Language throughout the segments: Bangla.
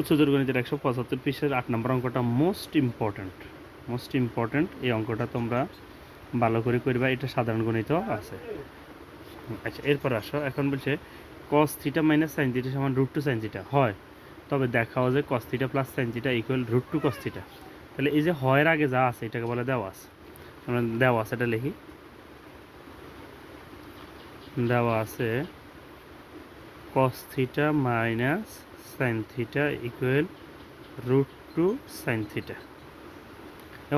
উচ্চতর গণিতের একশো পঁচাত্তর পৃষ্ঠার আট নম্বর অঙ্কটা মোস্ট ইম্পর্ট্যান্ট মোস্ট ইম্পর্ট্যান্ট এই অঙ্কটা তোমরা ভালো করে করবা, এটা সাধারণ গণিত আছে। আচ্ছা এরপর আসো, এখন বলছে cos theta minus sine theta সমান রুট টু সাইন থিটা হয়। তবে দেখাও যে cos theta plus sine theta equal root two cos theta তাহলে এই যে হয়ের আগে যা আছে, এটাকে বলে দেওয়া আছে। আমরা দেওয়া আছে এটা লিখি। দেওয়া আছে cos theta minus sine theta equal root two sine theta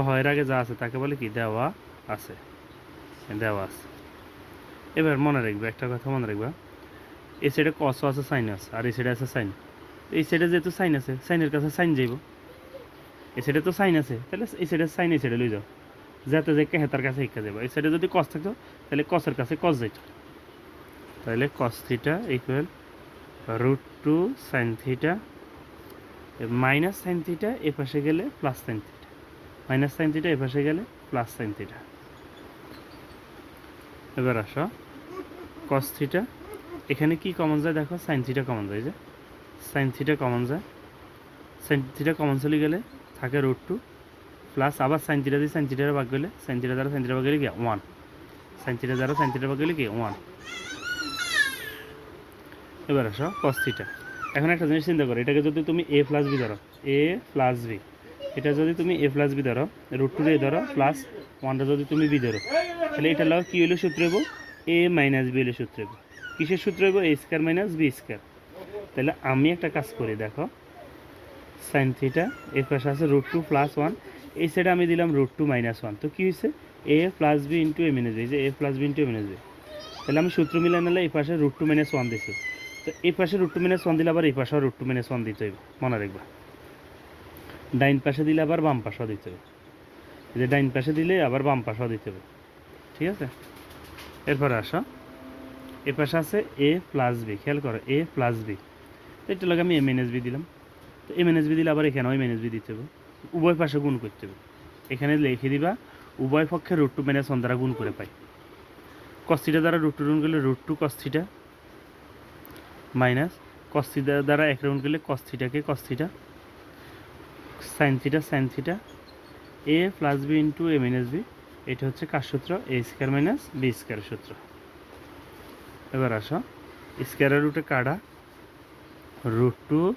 হয়ের আগে যা আছে তাকে বলে কি? দেওয়া আছে। দেওয়া আছে। এবার মনে রাখবে, একটা কথা মনে রাখবা। এই সাইডে কসও আছে সাইন আছে, আর এই সাইডে আছে সাইন এই সাইডে যেহেতু সাইন আছে সাইনের কাছে সাইন যাইব। এই সাইডে তো সাইন আছে, তাহলে এই সাইডে সাইন এই সাইডে লই যাও। যাতে যে হেতার কাছে শিক্ষা যাব এই সাইডে যদি কস থাকতো, তাহলে কসের কাছে কস যাইত। তাহলে cos theta equal root two sine theta minus sine theta এ গেলে plus sine theta minus sine theta এ গেলে প্লাস সাইন থিটা এবার আসো কস থিটা এখানে কি কমন যায় দেখো সাইন থিটা কমন যায় যে সাইন থিটা কমন যায় সাইন থিটা কমন চলে গেলে থাকে রুট টু প্লাস আবার সাইন থিটা দিয়ে সাইন থিটার ভাগ গেলে সাইন থিটা দ্বারা সাইন থিটা ভাগ গেলে কি ওয়ান সাইন থিটা দ্বারা সাইন থিটা ভাগ গেলে কি ওয়ান এবার আসো কস থিটা এখন একটা জিনিস চিন্তা করো, এটাকে যদি তুমি এ প্লাস বি ধরো এ প্লাস বি এটা যদি তুমি এ প্লাস বি ধরো রুট টু ধরো প্লাস ওয়ানটা যদি তুমি বি ধরো, তাহলে এটা লাগ কী হলো সূত্র হইব এ মাইনাস বি হলে সূত্র হইব কিসের সূত্র হইব A square minus B square তাহলে আমি একটা কাজ করি, দেখো সাইন থিটা এর পাশে আছে রুট টু প্লাস ওয়ান এই সাইডে আমি দিলাম রুট টু মাইনাস ওয়ান তো কী হয়েছে? A plus B into A minus B যে A plus B into A minus B তাহলে আমি সূত্র মিলে নিলে এই পাশে রুট টু মাইনাস ওয়ান দিছি। তো এই পাশে রুট টু মাইনাস ওয়ান দিলে আবার এই পাশেও রুট টু মাইনাস ওয়ান দিতে হইব। মনে রাখবা। ডাইন পাশে দিলে আবার বাম পাশেও দিতে হবে যে ডাইন পাশে দিলে আবার বাম পাশেও দিতে হবে ঠিক আছে? এরপরে আসো। এ পাশে আছে এ প্লাস বি খেয়াল করো এ প্লাস বি তো এটা লাগে আমি এম এন এস বি দিলাম। তো এম এন এস বি দিলে আবার এখানেও এম এন এস বি দিতে হবে উভয় পাশে গুণ করতে হবে এখানে লিখে দিবা, উভয় পক্ষে রুট টু মাইনাস ওয়ান দ্বারা গুণ করে পাই। কস্তিটা দ্বারা রুট টু গুণ করলে root two cos theta minus cos theta দ্বারা এক রাউন্ড করলে কস্থিটাকে cos theta sine theta sine A plus B into A minus B এটা হচ্ছে কার সূত্র? A square minus B square সূত্র। এবার আসো স্কোয়ারের রুটে কাটা root two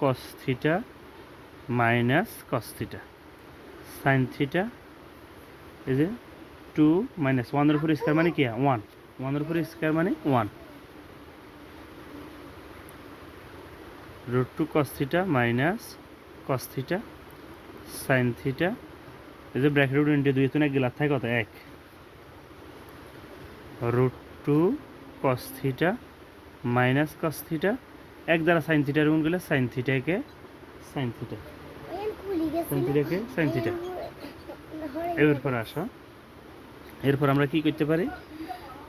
cos minus cos theta sine theta এই যে টু মাইনাস ওয়ানের উপর স্কোয়ার মানে কি? ওয়ান ওয়ানের উপর স্কোয়ার মানে one root two cos theta minus cos theta sine theta এই যে ব্র্যাকেট রুট ইন্টু দুই এক গেলার থাকে কত? এক। Root two cos theta minus cos theta এক দ্বারা সাইন থিটার গুণ গেলে সাইন থিটাকে সাইন থিটা সাইন থিটাকে সাইন থিটা এরপর আসো। এরপর আমরা কি করতে পারি?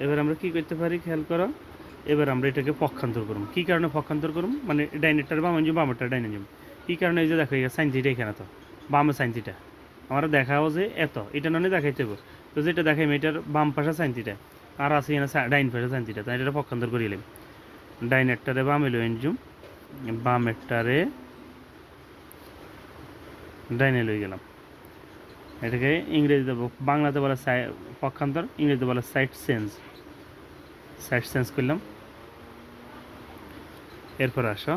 এবার আমরা কি করতে পারি? খেয়াল করো। এবার আমরা এটাকে পক্ষান্তর করব। কী কারণে পক্ষান্তর করব? মানে ডাইনেরটার বাম আনজম বামেরটা ডাইনে যাব কী কারণে এই যে দেখো, এই সাইন থিটা এখানে তো, বামে সাইন থিটা। আমরা দেখাও যে এত, এটা নয় দেখাইতে হবে তো যেটা দেখাই এটার বাম পাশে সাইন থিটা, আর আছে এখানে ডাইন পাশে সাইন থিটা তাই এটা পক্ষান্তর করে এলাম ডাইনেরটারে বাম এলো এনজুম বামেরটারে ডাইনে লই গেলাম। এটাকে ইংরেজিতে বাংলাতে বলে পক্ষান্তর, ইংরেজিতে বলে সাইড চেঞ্জ। সাইড চেঞ্জ করলাম। এরপর আসো।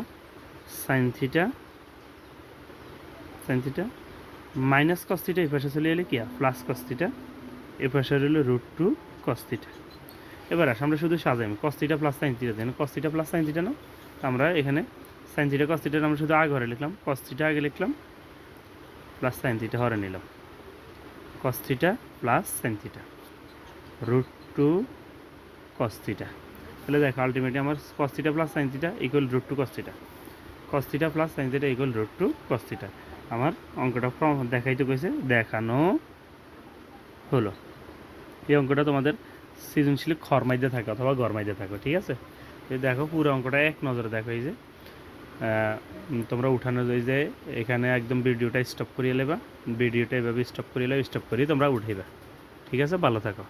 Sine theta sine theta minus cos theta এই পাশে চলে এলে কি প্লাস কস থিটা এ পাশে রইল রুট টু কস থিটা এবার আসো, আমরা শুধু সাজাইম। Cos theta plus sine theta দেন। Cos theta plus sine theta না আমরা এখানে সাইন থিটা কস থিটা আমরা শুধু আগে ঘরে লিখলাম। কস থিটা আগে লিখলাম প্লাস সাইন থিটা হরে নিলাম। Cos theta plus sine theta root two cos theta তাহলে দেখো আলটিমেটলি আমার cos theta plus sine theta equal root two cos theta cos theta plus sine theta equal root two cos theta আমার অঙ্কটা দেখাইতে কইছে, দেখানো হলো। এই অঙ্কটা তোমাদের সৃজনশীল খরমাইতে থাকে অথবা গরমাইতে থাকো, ঠিক আছে? দেখো পুরো অঙ্কটা এক নজরে দেখো, এই যে তোমরা উঠানো যায় যে, এখানে একদম ভিডিওটা স্টপ করিয়ে নেবা ভিডিওটা এভাবে স্টপ করিয়ে নেবে স্টপ করিয়ে তোমরা উঠাইবা। ঠিক আছে? ভালো থাকো।